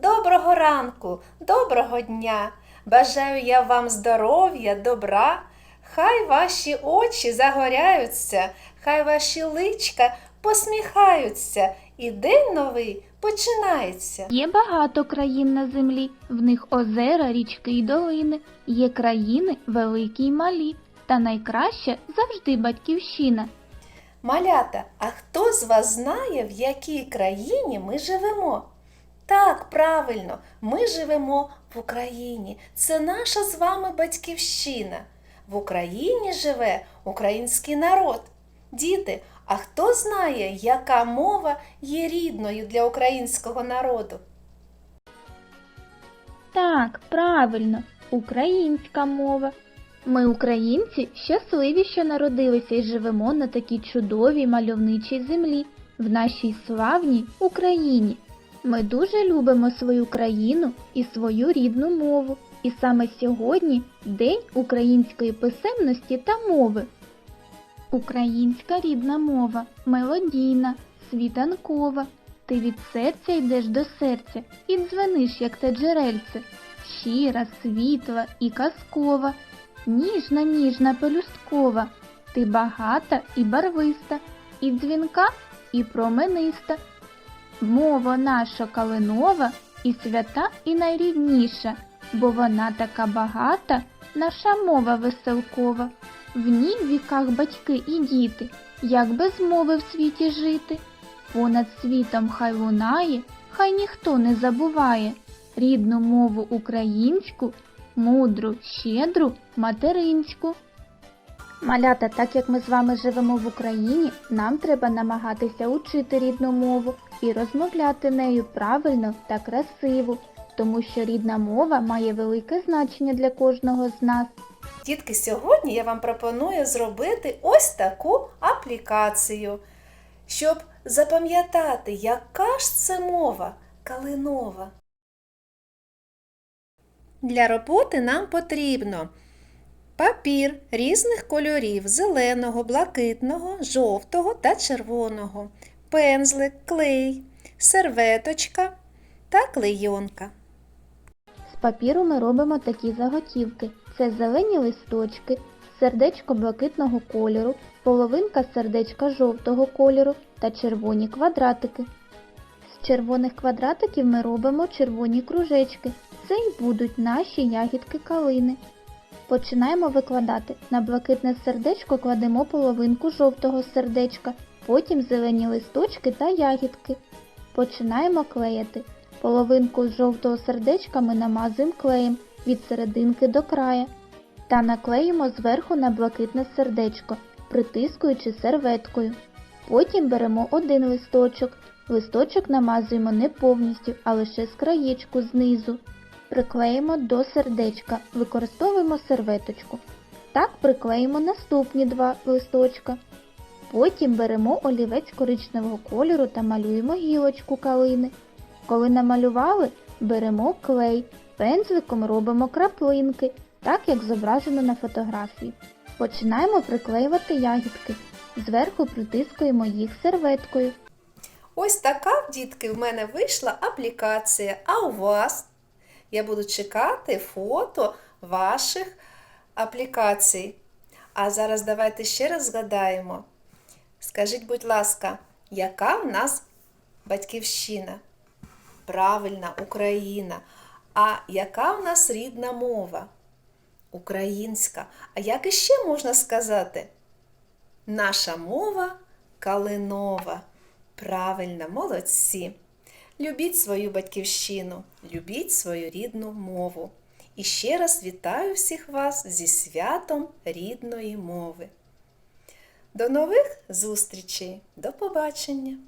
доброго ранку, доброго дня. Бажаю я вам здоров'я, добра. Хай ваші очі загоряються, хай ваші личка посміхаються, і день новий починається. Є багато країн на землі, в них озера, річки й долини. Є країни великі й малі, та найкраща завжди батьківщина. Малята, а хто з вас знає, в якій країні ми живемо? Так, правильно, ми живемо в Україні. Це наша з вами батьківщина. В Україні живе український народ. Діти, а хто знає, яка мова є рідною для українського народу? Так, правильно, українська мова. Ми, українці, щасливі, що народилися і живемо на такій чудовій мальовничій землі, в нашій славній Україні. Ми дуже любимо свою країну і свою рідну мову. І саме сьогодні День української писемності та мови. Українська рідна мова мелодійна, світанкова. Ти від серця йдеш до серця і дзвениш, як те джерельце, щира, світла і казкова, ніжна, ніжна пелюсткова, ти багата і барвиста, і дзвінка, і промениста. Мова наша калинова і свята, і найрідніша, бо вона така багата, наша мова веселкова. В ній в віках батьки і діти, як без мови в світі жити. Понад світом хай лунає, хай ніхто не забуває рідну мову українську, мудру, щедру, материнську. Малята, так як ми з вами живемо в Україні, нам треба намагатися учити рідну мову і розмовляти нею правильно та красиво, тому що рідна мова має велике значення для кожного з нас. Дітки, сьогодні я вам пропоную зробити ось таку аплікацію, щоб запам'ятати, яка ж це мова калинова. Для роботи нам потрібно папір різних кольорів зеленого, блакитного, жовтого та червоного, пензлик, клей, серветочка та клейонка. З папіру ми робимо такі заготівки. Це зелені листочки, сердечко блакитного кольору, половинка сердечка жовтого кольору та червоні квадратики. З червоних квадратиків ми робимо червоні кружечки. Це й будуть наші ягідки калини. Починаємо викладати. На блакитне сердечко кладемо половинку жовтого сердечка, потім зелені листочки та ягідки. Починаємо клеїти. Половинку жовтого сердечка ми намазуємо клеєм від серединки до края та наклеїмо зверху на блакитне сердечко, притискуючи серветкою. Потім беремо один листочок. Листочок намазуємо не повністю, а лише з краєчку знизу. Приклеїмо до сердечка, використовуємо серветочку. Так приклеїмо наступні два листочка. Потім беремо олівець коричневого кольору та малюємо гілочку калини. Коли намалювали, беремо клей, пензликом робимо краплинки, так як зображено на фотографії. Починаємо приклеювати ягідки. Зверху притискуємо їх серветкою. Ось така, дітки, в мене вийшла аплікація. А у вас? Я буду чекати фото ваших аплікацій. А зараз давайте ще раз згадаємо. Скажіть, будь ласка, яка в нас батьківщина? Правильна Україна. А яка в нас рідна мова? Українська. А як іще можна сказати? Наша мова калинова. Правильно, молодці. Любіть свою батьківщину, любіть свою рідну мову. І ще раз вітаю всіх вас зі святом рідної мови. До нових зустрічей, до побачення!